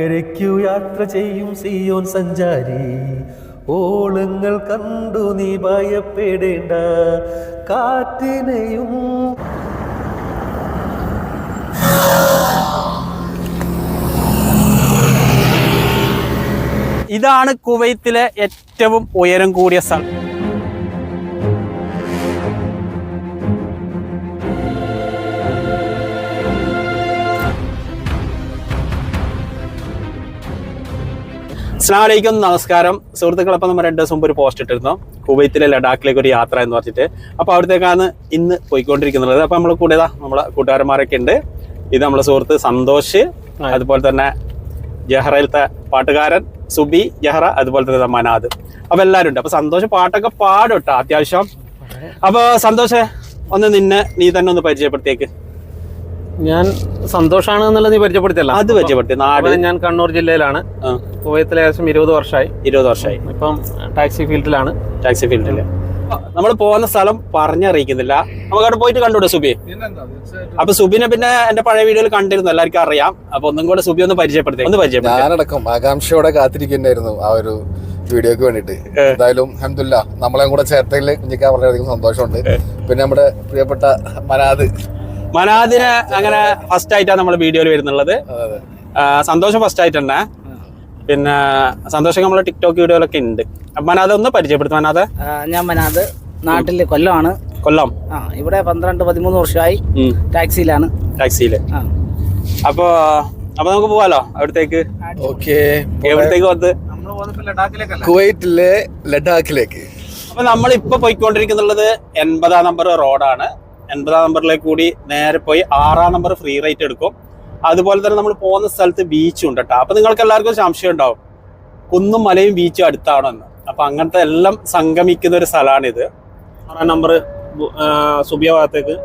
അക്കരയ്ക്കു യാത്ര ചെയ്യും സിയോൻ സഞ്ചാരി. ഓളങ്ങൾ കണ്ടു നീ ഭയപ്പെടേണ്ട. കാറ്റിനെയും ഇതാണ് കുവൈത്തിലെ ഏറ്റവും ഉയരം കൂടിയ സ്ഥലം. അസ്ലാമലൈക്കും നമസ്കാരം. സുഹൃത്തുക്കളപ്പം നമ്മൾ രണ്ട് ദിവസം മുമ്പ് ഒരു പോസ്റ്റ് ഇട്ടിരുന്നു. കുവൈത്തിലെ ലഡാക്കിലേക്ക് ഒരു യാത്ര എന്ന് പറഞ്ഞിട്ട്. അപ്പോൾ അവിടത്തേക്കാണ് ഇന്ന് പോയിക്കൊണ്ടിരിക്കുന്നത്. അപ്പോൾ നമ്മൾ കൂടെ നമ്മളെ കൂട്ടുകാരന്മാരൊക്കെ ഉണ്ട്. ഇത് നമ്മളെ സുഹൃത്ത് സന്തോഷ് അതുപോലെ തന്നെ ജഹ്റയിലത്തെ പാട്ടുകാരൻ സുബി ജഹ്റ അതുപോലെ തന്നെ മനാദ്. അപ്പോൾ എല്ലാവരും ഉണ്ട്. അപ്പോൾ സന്തോഷ് പാട്ടൊക്കെ പാടും കേട്ടോ അത്യാവശ്യം. അപ്പോൾ സന്തോഷേ ഒന്ന് നിന്നെ നീ തന്നെ ഒന്ന് പരിചയപ്പെടുത്തിയേക്ക്. ഞാൻ സന്തോഷാണ് എന്നുള്ളത് നീ പരിചയപ്പെടുത്തിയല്ല. അത് പരിചയപ്പെടുത്തി. നാട്? ഞാൻ കണ്ണൂർ ജില്ലയിലാണ്. കുവൈത്തിൽ ഏകദേശം ഇരുപത് വർഷമായി. ഇരുപത് വർഷമായി. ഇപ്പം ടാക്സി ഫീൽഡിലാണ്. ടാക്സി ഫീൽഡിൽ നമ്മൾ പോകുന്ന സ്ഥലം പറഞ്ഞറിയിക്കുന്നില്ല. നമുക്ക് അവിടെ പോയിട്ട് കണ്ടുകൂടെ സുബി? അപ്പൊ സുബിനെ പിന്നെ എന്റെ പഴയ വീഡിയോയിൽ കണ്ടിരുന്നു എല്ലാവർക്കും അറിയാം. അപ്പൊ ഒന്നും കൂടെ സുബി ഒന്ന് പരിചയപ്പെടുത്തി. ഒന്ന് പരിചയപ്പെടുത്തി. ഞാനടക്കം ആകാംക്ഷയോടെ കാത്തിരിക്കുന്നുണ്ടായിരുന്നു ആ ഒരു വീഡിയോക്ക് വേണ്ടിട്ട് എന്തായാലും അഹമ്മദില്ല നമ്മളെ കൂടെ ചേർത്തതിൽ കുഞ്ഞിക്കാൻ വളരെയധികം സന്തോഷമുണ്ട്. പിന്നെ നമ്മുടെ പ്രിയപ്പെട്ട മനാദ്. മനാദിനെ അങ്ങനെ ഫസ്റ്റ് ആയിട്ടാണ് നമ്മൾ വീഡിയോയിൽ വരുന്നുള്ളത്. അതെ സന്തോഷം ഫസ്റ്റ് ആയിട്ട് തന്നെ. പിന്നെ സന്തോഷം നമ്മളെ ടിക്ടോക്ക് വീഡിയോയിലൊക്കെ ഉണ്ട് അപ്പൊ മനാദ ഒന്ന് പരിചയപ്പെടുത്തും മനാദ. ഞാൻ മനാദ്. നാട്ടിൽ കൊല്ലമാണ് കൊല്ലം. ആ ഇവിടെ പന്ത്രണ്ട് പതിമൂന്ന് വർഷമായി ടാക്സിയിലാണ്. ടാക്സിയിൽ. അപ്പോ അപ്പൊ അപ്പൊ നമുക്ക് പോവാലോ അവിടത്തേക്ക്? ഓക്കെ. എവിടത്തേക്ക് വന്ന് കുവൈറ്റിലെ ലഡാക്കിലേക്ക്. അപ്പൊ നമ്മൾ ഇപ്പൊ പോയിക്കൊണ്ടിരിക്കുന്നുള്ളത് എൺപതാം നമ്പർ റോഡാണ്. എൺപതാം നമ്പറിലേക്ക് കൂടി നേരെ പോയി ആറാം നമ്പർ ഫ്രീ റേറ്റ് എടുക്കും. അതുപോലെ തന്നെ നമ്മൾ പോകുന്ന സ്ഥലത്ത് ബീച്ചും ഉണ്ട് കേട്ടോ അപ്പൊ നിങ്ങൾക്ക് എല്ലാവർക്കും സംശയം ഉണ്ടാവും. കുന്നും മലയും ബീച്ചും അടുത്താണോ എന്ന് അപ്പൊ അങ്ങനത്തെ എല്ലാം സംഗമിക്കുന്ന ഒരു സ്ഥലമാണിത്. നമ്പർ സുബിയ ഭാഗത്തേക്ക്.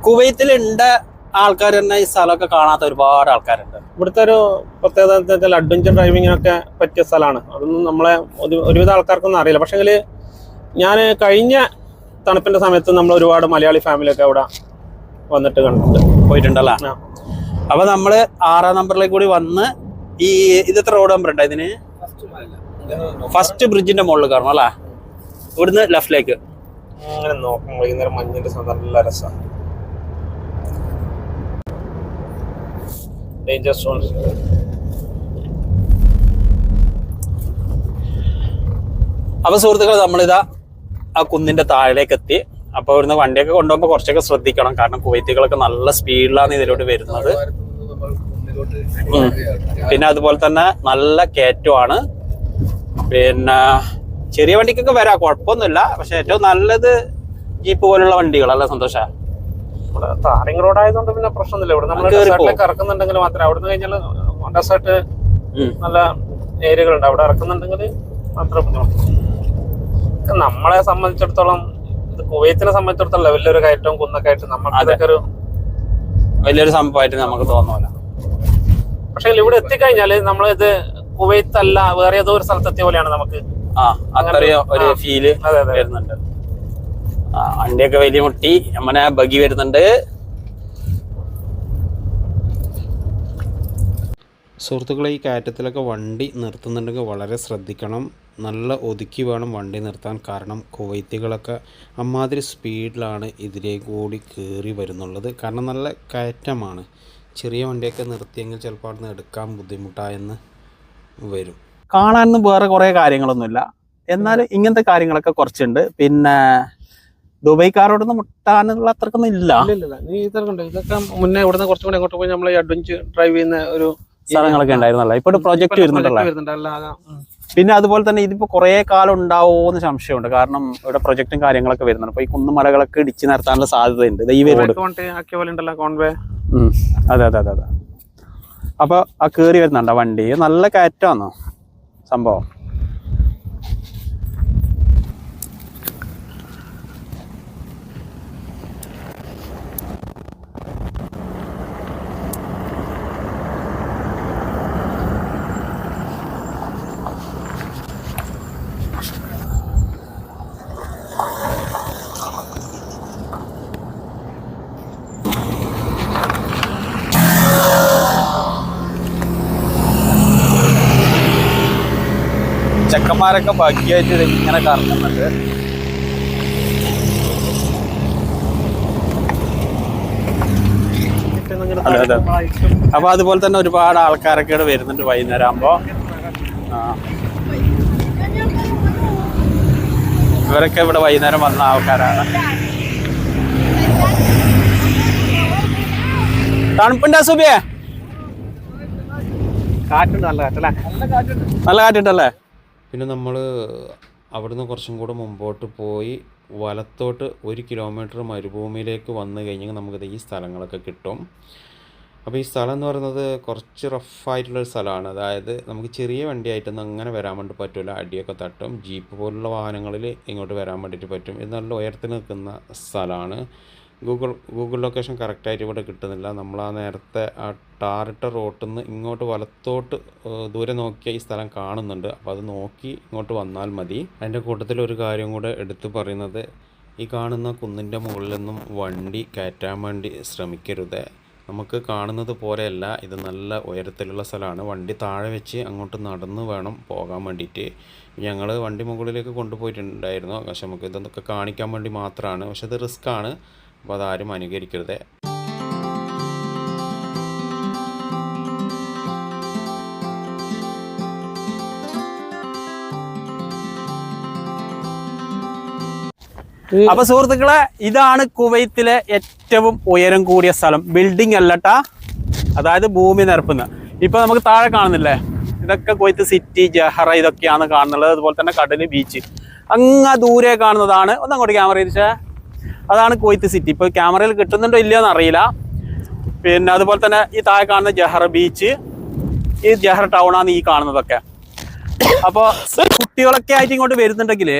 കുവൈത്തിലുണ്ട് ആൾക്കാർ തന്നെ ഈ സ്ഥലമൊക്കെ കാണാത്ത ഒരുപാട് ആൾക്കാരുണ്ട്. ഇവിടുത്തെ ഒരു പ്രത്യേകത എന്താ വെച്ചാൽ അഡ്വഞ്ചർ ഡ്രൈവിങ്ങിനൊക്കെ പറ്റിയ സ്ഥലമാണ്. അതൊന്നും നമ്മളെ ഒരു- ഒരുവിധ ആൾക്കാർക്കൊന്നും അറിയില്ല. പക്ഷെങ്കിൽ ഞാൻ കഴിഞ്ഞ തണുപ്പിന്റെ സമയത്ത് നമ്മൾ ഒരുപാട് മലയാളി ഫാമിലിയൊക്കെ അവിടെ വന്നിട്ട് കണ്ടിട്ടുണ്ട്. പോയിട്ടുണ്ടല്ലോ. അപ്പൊ നമ്മൾ ആറാം നമ്പറിലേക്ക് കൂടി വന്ന് ഈ ഇത് എത്ര റോഡ് നമ്പർ ഉണ്ടോ ഇതിന്? ഫസ്റ്റ് ബ്രിഡ്ജിന്റെ മുകളിൽ കയറണം അല്ലേ? ഇവിടുന്ന് ലെഫ്റ്റിലേക്ക് അങ്ങനെ നോക്കും വൈകുന്നേരം മഞ്ഞിന്റെ സമയത്ത് നല്ല രസമാണ് ഡേഞ്ചർ അപ്പൊ സുഹൃത്തുക്കൾ നമ്മളിതാ ആ കുന്നിന്റെ താഴേക്ക് എത്തി. അപ്പൊ ഇവിടുന്ന് വണ്ടിയൊക്കെ കൊണ്ടുപോകുമ്പോൾ കുറച്ചൊക്കെ ശ്രദ്ധിക്കണം. കാരണം കുവൈത്തികളൊക്കെ നല്ല സ്പീഡിലാണ് ഇതിലോട്ട് വരുന്നത്. പിന്നെ അതുപോലെ തന്നെ നല്ല കയറ്റമാണ്. പിന്നെ ചെറിയ വണ്ടിക്കൊക്കെ വരാം കുഴപ്പമൊന്നുമില്ല. പക്ഷെ ഏറ്റവും നല്ലത് ജീപ്പ് പോലുള്ള വണ്ടികളല്ല സന്തോഷ? താറിങ് റോഡ് ആയതുകൊണ്ട് പിന്നെ പ്രശ്നമൊന്നുമില്ല. ഇവിടെ നമ്മൾ ഇറക്കുന്നുണ്ടെങ്കിൽ മാത്രമേ അവിടുന്ന് കഴിഞ്ഞാൽ ഡെസേർട്ട്. നല്ല ഏരിയകളുണ്ട്. അവിടെ ഇറക്കുന്നുണ്ടെങ്കിൽ മാത്രമേ നമ്മളെ സംബന്ധിച്ചിടത്തോളം കുവൈത്തിനെ സംബന്ധിച്ചിടത്തോളം വലിയൊരു കയറ്റവും കുന്നൊക്കെ ആയിട്ട് അതൊക്കെ ഒരു വലിയൊരു സംഭവമായിട്ട് നമുക്ക് തോന്നുമല്ല പക്ഷേ ഇവിടെ എത്തിക്കഴിഞ്ഞാൽ നമ്മളിത് കുവൈത്ത് അല്ല വേറെ ഏതോ ഒരു സ്ഥലത്ത് എത്തിയ പോലെയാണ് നമുക്ക്. ആ അത്രയും ഒരു. ഫീൽ വരുന്നുണ്ട്. വണ്ടിയൊക്കെ വലിയ മുട്ടി അമ്മനെ ബഗി വരുന്നുണ്ട്. സുഹൃത്തുക്കളെ ഈ കയറ്റത്തിലൊക്കെ വണ്ടി നിർത്തുന്നുണ്ടെങ്കിൽ വളരെ ശ്രദ്ധിക്കണം. നല്ല ഒതുക്കി വേണം വണ്ടി നിർത്താൻ. കാരണം കുവൈത്തികളൊക്കെ അമ്മാതിരി സ്പീഡിലാണ് ഇതിലേക്ക് കൂടി കയറി വരുന്നുള്ളത്. കാരണം നല്ല കയറ്റമാണ്. ചെറിയ വണ്ടിയൊക്കെ നിർത്തിയെങ്കിൽ ചിലപ്പോൾ അവിടെ നിന്ന് എടുക്കാൻ ബുദ്ധിമുട്ടായെന്ന് വരും. കാണാനൊന്നും വേറെ കുറേ കാര്യങ്ങളൊന്നുമില്ല. എന്നാൽ ഇങ്ങനത്തെ കാര്യങ്ങളൊക്കെ കുറച്ചുണ്ട്. പിന്നെ ദുബൈക്കാരോടൊന്നും മുട്ടാനുള്ള അത്രക്കൊന്നും ഇല്ല. ഇതൊക്കെ മുന്നേ ഇവിടുന്ന് കുറച്ചും കൂടെ അങ്ങോട്ട് പോയി നമ്മൾ അഡ്വഞ്ചർ ഡ്രൈവ് ചെയ്യുന്ന ഒരു സ്ഥലങ്ങളൊക്കെ ഉണ്ടായിരുന്നല്ലോ. ഇപ്പൊ പ്രോജക്റ്റ് വരുന്നുണ്ടല്ലോ. പിന്നെ അതുപോലെ തന്നെ ഇതിപ്പോ കുറെ കാലം ഉണ്ടാവുമോന്ന് സംശയമുണ്ട്. കാരണം ഇവിടെ പ്രൊജക്റ്റും കാര്യങ്ങളൊക്കെ വരുന്നുണ്ട്. അപ്പൊ ഈ കുന്നുമലകളൊക്കെ ഇടിച്ചു നിർത്താനുള്ള സാധ്യതയുണ്ട്. ദൈവ റോഡ് കോൺവേ അതെ അതെ അതെ അതെ. അപ്പൊ ആ കേറി വരുന്നുണ്ടോ വണ്ടി. നല്ല കയറ്റാന്നോ സംഭവം. ചെക്കന്മാരൊക്കെ ഭാഗ്യമായിട്ട് ഇങ്ങനെ കറങ്ങുന്നുണ്ട്. അതെ അതെ. അപ്പൊ അതുപോലെ തന്നെ ഒരുപാട് ആൾക്കാരൊക്കെ ഇവിടെ വരുന്നുണ്ട് വൈകുന്നേരം ആകുമ്പോ. ഇവരൊക്കെ ഇവിടെ വൈകുന്നേരം വന്ന ആൾക്കാരാണ്. തണുപ്പുണ്ടാ സുബിയെ? കാറ്റുണ്ട് നല്ല കാറ്റല്ലേ നല്ല കാറ്റുണ്ടല്ലേ? പിന്നെ നമ്മൾ അവിടുന്ന് കുറച്ചും കൂടെ മുമ്പോട്ട് പോയി വലത്തോട്ട് ഒരു കിലോമീറ്റർ മരുഭൂമിയിലേക്ക് വന്നു കഴിഞ്ഞാൽ നമുക്കിത് ഈ സ്ഥലങ്ങളൊക്കെ കിട്ടും. അപ്പോൾ ഈ സ്ഥലം എന്ന് പറയുന്നത് കുറച്ച് റഫായിട്ടുള്ളൊരു സ്ഥലമാണ്. അതായത് നമുക്ക് ചെറിയ വണ്ടിയായിട്ടൊന്നും അങ്ങനെ വരാൻ വേണ്ടി പറ്റില്ല അടിയൊക്കെ തട്ടും. ജീപ്പ് പോലുള്ള വാഹനങ്ങളിൽ ഇങ്ങോട്ട് വരാൻ വേണ്ടിയിട്ട് പറ്റും. ഇത് നല്ല ഉയരത്തിൽ നിൽക്കുന്ന സ്ഥലമാണ്. ഗൂഗിൾ ഗൂഗിൾ ലൊക്കേഷൻ കറക്റ്റായിട്ട് ഇവിടെ കിട്ടുന്നില്ല. നമ്മൾ ആ നേരത്തെ ആ ടാറിട്ട റോട്ടിൽ നിന്ന് ഇങ്ങോട്ട് വലത്തോട്ട് ദൂരെ നോക്കിയാൽ ഈ സ്ഥലം കാണുന്നുണ്ട്. അപ്പോൾ അത് നോക്കി ഇങ്ങോട്ട് വന്നാൽ മതി. അതിന്റെ കൂട്ടത്തിൽ ഒരു കാര്യം കൂടെ എടുത്തു പറയുന്നത് ഈ കാണുന്ന കുന്നിന്റെ മുകളിൽ നിന്നും വണ്ടി കയറ്റാൻ വേണ്ടി ശ്രമിക്കരുത്. നമുക്ക് കാണുന്നത് പോലെയല്ല ഇത് നല്ല ഉയരത്തിലുള്ള സ്ഥലമാണ്. വണ്ടി താഴെ വെച്ച് അങ്ങോട്ട് നടന്ന് വേണം പോകാൻ വേണ്ടിയിട്ട്. ഞങ്ങൾ വണ്ടി മുകളിലേക്ക് കൊണ്ടുപോയിട്ടുണ്ടായിരുന്നു. പക്ഷെ നമുക്ക് ഇതൊക്കെ കാണിക്കാൻ വേണ്ടി മാത്രമാണ്. പക്ഷെ ഇത് റിസ്ക്കാണ്. അപ്പോൾ അതാരും അനുകരിക്കരുത്. അപ്പൊ സുഹൃത്തുക്കളെ ഇതാണ് കുവൈത്തിലെ ഏറ്റവും ഉയരം കൂടിയ സ്ഥലം. ബിൽഡിംഗ് അല്ലട്ടാ. അതായത് ഭൂമി നിരപ്പുന്ന. ഇപ്പൊ നമുക്ക് താഴെ കാണുന്നില്ലേ? ഇതൊക്കെ കുവൈത്ത് സിറ്റി ജഹറ ഇതൊക്കെയാണ് കാണുന്നുള്ളത്. അതുപോലെ തന്നെ കടൽ ബീച്ച് അങ്ങ് ദൂരെ കാണുന്നതാണ്. ഒന്നങ്ങോട്ട് ക്യാമറ തിരിച്ചേ അതാണ് കുവൈത്ത് സിറ്റി ഇപ്പൊ ക്യാമറയിൽ കിട്ടുന്നുണ്ടോ ഇല്ലയോ അറിയില്ല. പിന്നെ അതുപോലെ തന്നെ ഈ താഴെ കാണുന്ന ജഹർ ബീച്ച് ഈ ജഹർ ടൗൺ ആണ് ഈ കാണുന്നതൊക്കെ. അപ്പോൾ കുട്ടികളൊക്കെ ആയിട്ട് ഇങ്ങോട്ട് വരുന്നുണ്ടെങ്കിൽ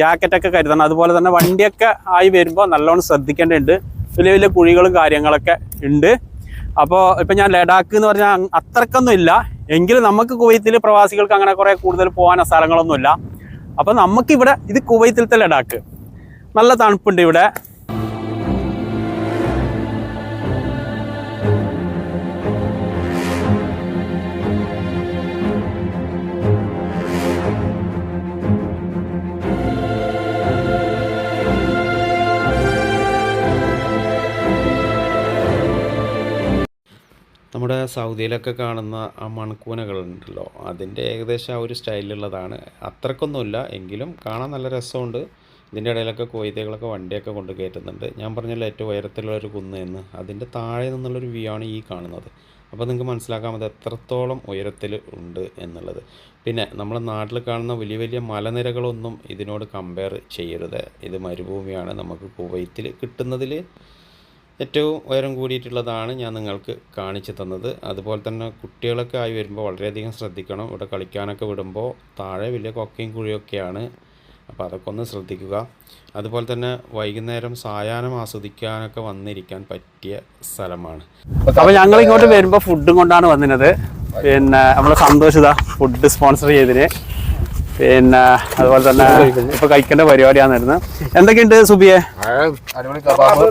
ജാക്കറ്റൊക്കെ കരുതണം. അതുപോലെ തന്നെ വണ്ടിയൊക്കെ ആയി വരുമ്പോൾ നല്ലോണം ശ്രദ്ധിക്കേണ്ടതുണ്ട്. വലിയ വലിയ കുഴികളും കാര്യങ്ങളൊക്കെ ഉണ്ട്. അപ്പോൾ ഇപ്പം ഞാൻ ലഡാക്ക് എന്ന് പറഞ്ഞാൽ അത്രക്കൊന്നും ഇല്ല. എങ്കിലും നമുക്ക് കുവൈത്തിൽ പ്രവാസികൾക്ക് അങ്ങനെ കുറേ കൂടുതൽ പോകാൻ സ്ഥലങ്ങളൊന്നും ഇല്ല. അപ്പോൾ നമുക്കിവിടെ ഇത് കുവൈത്തിലത്തെ ലഡാക്ക്. നല്ല തണുപ്പുണ്ട് ഇവിടെ. നമ്മുടെ സൗദിയിലൊക്കെ കാണുന്ന ആ മൺകൂനകളുണ്ടല്ലോ. അതിന്റെ ഏകദേശം ആ ഒരു സ്റ്റൈലിലുള്ളതാണ്. അത്രക്കൊന്നുമില്ല. എങ്കിലും കാണാൻ നല്ല രസമുണ്ട്. ഇതിന്റെ ഇടയിലൊക്കെ കൊയ്തകളൊക്കെ വണ്ടിയൊക്കെ കൊണ്ട് കയറ്റുന്നുണ്ട്. ഞാൻ പറഞ്ഞല്ലോ ഏറ്റവും ഉയരത്തിലുള്ള ഒരു കുന്ന് എന്ന്. അതിന്റെ താഴെ നിന്നുള്ളൊരു വ്യൂ ആണ് ഈ കാണുന്നത്. അപ്പോൾ നിങ്ങൾക്ക് മനസ്സിലാക്കാം അത് എത്രത്തോളം ഉയരത്തിൽ ഉണ്ട് എന്നുള്ളത്. പിന്നെ നമ്മുടെ നാട്ടിൽ കാണുന്ന വലിയ വലിയ മലനിരകളൊന്നും ഇതിനോട് കമ്പയർ ചെയ്യരുത്. ഇത് മരുഭൂമിയാണ്. നമുക്ക് കുവൈത്തിൽ കിട്ടുന്നതിൽ ഏറ്റവും ഉയരം കൂടിയിട്ടുള്ളതാണ് ഞാൻ നിങ്ങൾക്ക് കാണിച്ചു തന്നത്. അതുപോലെ തന്നെ കുട്ടികളൊക്കെ ആയി വരുമ്പോൾ വളരെയധികം ശ്രദ്ധിക്കണം. ഇവിടെ കളിക്കാനൊക്കെ വിടുമ്പോൾ താഴെ വലിയ കൊക്കയും കുഴിയൊക്കെയാണ് അപ്പോൾ അതൊക്കെ ഒന്ന് ശ്രദ്ധിക്കുക. അതുപോലെ തന്നെ വൈകുന്നേരം സായാഹ്നം ആസ്വദിക്കാനൊക്കെ വന്നിരിക്കാൻ പറ്റിയ സ്ഥലമാണ്. അപ്പോൾ ഞങ്ങൾ ഇങ്ങോട്ട് വരുമ്പോൾ ഫുഡും കൊണ്ടാണ് വന്നിരുന്നത്. പിന്നെ നമ്മളെ സന്തോഷിത ഫുഡ് സ്പോൺസർ ചെയ്തതിന്. പിന്നെ അതുപോലെ തന്നെ ഇപ്പൊ കഴിക്കേണ്ട പരിപാടിയാണ് വരുന്നത്. എന്തൊക്കെയുണ്ട് സുബിയെ? അടിപൊളി കബാബ്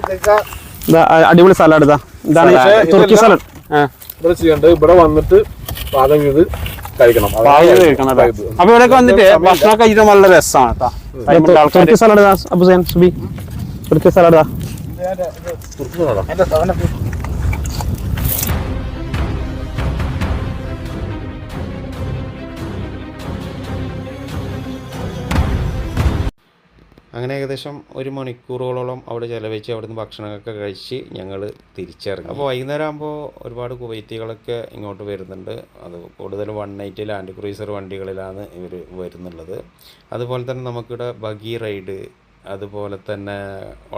ഇതാ, അടിപൊളി സലാഡ് ഇതാ. ഇതാണ് തുർക്കി സലാഡ്. ഇവിടെ വന്നിട്ട് പാകം ചെയ്ത് കഴിക്കണം. കഴിക്കണം? അപ്പൊ ഇവിടെയൊക്കെ വന്നിട്ട് ഭക്ഷണം കഴിക്കാൻ നല്ല രസമാണ് കേട്ടോ തുർക്കി സലാഡ് അപ്പൊ സുബി? തുർക്കി സലാഡ് അങ്ങനെ ഏകദേശം ഒരു മണിക്കൂറുകളോളം അവിടെ ചിലവഴിച്ച് അവിടുന്ന് ഭക്ഷണമൊക്കെ കഴിച്ച് ഞങ്ങൾ തിരിച്ചിറങ്ങി. അപ്പോൾ വൈകുന്നേരം ആകുമ്പോൾ ഒരുപാട് കുവൈത്തികളൊക്കെ ഇങ്ങോട്ട് വരുന്നുണ്ട്. അത് കൂടുതലും വൺ നൈറ്റ് ലാൻഡ് ക്രൂയിസർ വണ്ടികളിലാണ് ഇവർ വരുന്നുള്ളത്. അതുപോലെ തന്നെ നമുക്കിവിടെ ബഗി റൈഡ് അതുപോലെ തന്നെ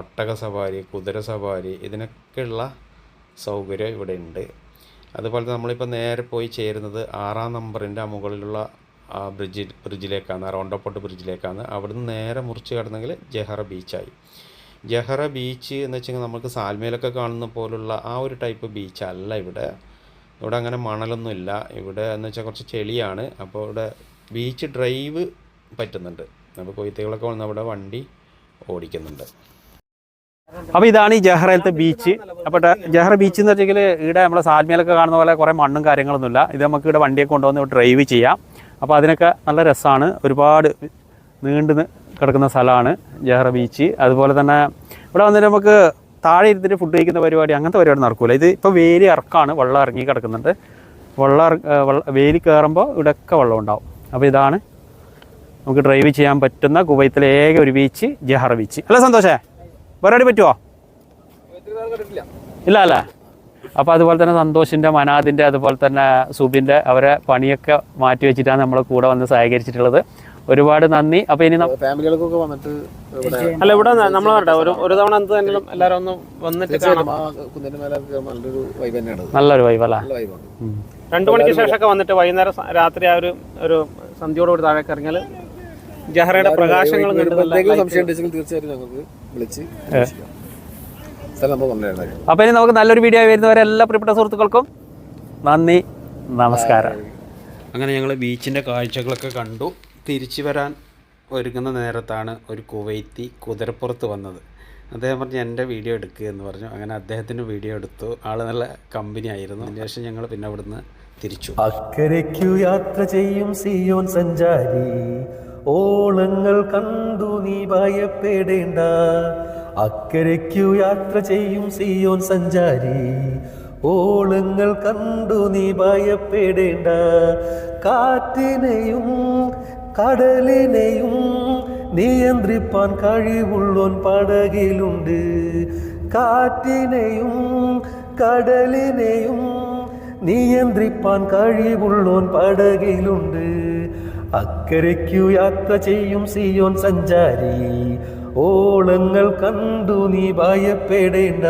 ഒട്ടക സവാരി കുതിര സവാരി ഇതിനൊക്കെയുള്ള സൗകര്യം ഇവിടെ ഉണ്ട് അതുപോലെ നമ്മളിപ്പോൾ നേരെ പോയി ചേരുന്നത് ആറാം നമ്പറിന്റെ മുകളിലുള്ള ആ ബ്രിഡ്ജിൽ ബ്രിഡ്ജിലേക്കാണ് റൗണ്ടപ്പോട്ട് ബ്രിഡ്ജിലേക്കാണ് അവിടുന്ന് നേരെ മുറിച്ച് കടന്നെങ്കിൽ ജഹറ ബീച്ചായി ജഹറ ബീച്ച് എന്ന് വെച്ചാൽ നമുക്ക് സാൽമേലൊക്കെ കാണുന്ന പോലുള്ള ആ ഒരു ടൈപ്പ് ബീച്ചല്ല ഇവിടെ. ഇവിടെ അങ്ങനെ മണലൊന്നും ഇല്ല. ഇവിടെ എന്ന് വെച്ചാൽ കുറച്ച് ചെളിയാണ്. അപ്പോൾ ഇവിടെ ബീച്ച് ഡ്രൈവ് പറ്റുന്നുണ്ട്. അപ്പോൾ കൊയ്ത്തുകളൊക്കെ വന്ന് അവിടെ വണ്ടി ഓടിക്കുന്നുണ്ട്. അപ്പോൾ ഇതാണ് ഈ ജഹ്റയിലത്തെ ബീച്ച് അപ്പോൾ ജഹ്റ ബീച്ച് എന്ന് വെച്ചെങ്കിൽ ഇവിടെ നമ്മളെ സാൽമേലൊക്കെ കാണുന്ന പോലെ കുറേ മണ്ണും കാര്യങ്ങളൊന്നുമില്ല. ഇത് നമുക്ക് ഇവിടെ വണ്ടിയൊക്കെ കൊണ്ടുവന്ന് ഡ്രൈവ് ചെയ്യാം. അപ്പോൾ അതിനൊക്കെ നല്ല രസമാണ് ഒരുപാട് നീണ്ടു കിടക്കുന്ന സ്ഥലമാണ് ജഹ്റ ബീച്ച് അതുപോലെ തന്നെ ഇവിടെ വന്നിട്ട് നമുക്ക് താഴെ ഇരുന്നിട്ട് ഫുഡ് കഴിക്കുന്ന പരിപാടി അങ്ങനത്തെ പരിപാടി നടക്കില്ല ഇത് ഇപ്പോൾ വേലി ഇറക്കാണ് വെള്ളം ഇറങ്ങി കിടക്കുന്നുണ്ട്. വെള്ളം വേലി കയറുമ്പോൾ ഇവിടെയൊക്കെ വെള്ളം ഉണ്ടാവും. അപ്പോൾ ഇതാണ് നമുക്ക് ഡ്രൈവ് ചെയ്യാൻ പറ്റുന്ന കുവൈത്തിലെ ഏക ഒരു ബീച്ച് ജഹറ ബീച്ച് അല്ല സന്തോഷേ? പരിപാടി പറ്റുമോ ഇല്ല അല്ലേ. അപ്പോൾ അതുപോലെ തന്നെ സന്തോഷിന്റെ മനാദിന്റെ അതുപോലെ തന്നെ സുബിന്റെ അവരെ പണിയൊക്കെ മാറ്റി വെച്ചിട്ടാണ് നമ്മളെ കൂടെ വന്ന് സഹകരിച്ചിട്ടുള്ളത്. ഒരുപാട് നന്ദി. അപ്പൊ ഇനി ഫാമിലികൾക്കൊക്കെ വന്നിട്ട് ഇവിടെ അല്ല ഇവിടെ നമ്മൾ ഒരു ഒരു തവണ എന്ത് തന്നെ എല്ലാവരും ഒന്ന് വന്നിട്ട് നല്ലൊരു വൈബ് തന്നെയാണ് നല്ലൊരു വൈബ് അല്ല? നല്ല വൈബാണ് ഉം. രണ്ടു മണിക്ക് ശേഷമൊക്കെ വന്നിട്ട് വൈകുന്നേരം രാത്രി ആ ഒരു ഒരു സന്ധ്യയോടുകൂടി താഴേക്ക് ഇറങ്ങിയാൽ ജഹറയുടെ പ്രകാശങ്ങൾ തീർച്ചയായിട്ടും ഞങ്ങൾക്ക് വിളിച്ച് അപ്പോൾ ഇനി നമുക്ക് നല്ലൊരു വീഡിയോ വരുന്നവരെ എല്ലാ പ്രിയപ്പെട്ട സുഹൃത്തുക്കൾക്കും നന്ദി നമസ്കാരം. അങ്ങനെ ഞങ്ങൾ ബീച്ചിന്റെ കാഴ്ചകളൊക്കെ കണ്ടു. തിരിച്ചു വരാൻ ഒരുങ്ങുന്ന നേരത്താണ് ഒരു കുവൈത്തി കുതിരപ്പുറത്ത് വന്നത്. അദ്ദേഹം പറഞ്ഞു എന്റെ വീഡിയോ എടുക്കുക എന്ന് പറഞ്ഞു. അങ്ങനെ അദ്ദേഹത്തിന് വീഡിയോ എടുത്തു. ആൾ നല്ല കമ്പനി ആയിരുന്നു. അതിന് ശേഷം ഞങ്ങൾ പിന്നെ അവിടുന്ന് തിരിച്ചു. അക്കരയ്ക്കു യാത്ര ചെയ്യും സിയോൻ സഞ്ചാരി. ഓളങ്ങൾ കണ്ടു നീ ഭയപ്പെടേണ്ട. അക്കരയ്ക്കു യാത്ര ചെയ്യും സിയോൻ സഞ്ചാരി. ഓളങ്ങൾ കണ്ടു നീ ഭയപ്പെടേണ്ട. കാറ്റിനെയും കടലിനെയും നിയന്ത്രിപ്പാൻ കഴിവുള്ളോൻ പടകിലുണ്ട്. കാറ്റിനെയും കടലിനെയും നിയന്ത്രിപ്പാൻ കഴിവുള്ളോൻ പടകിലുണ്ട്. അക്കരയ്ക്കു യാത്ര ചെയ്യും സിയോൻ സഞ്ചാരി. ഓളങ്ങൾ കണ്ടു നീ ഭയപ്പെടേണ്ട.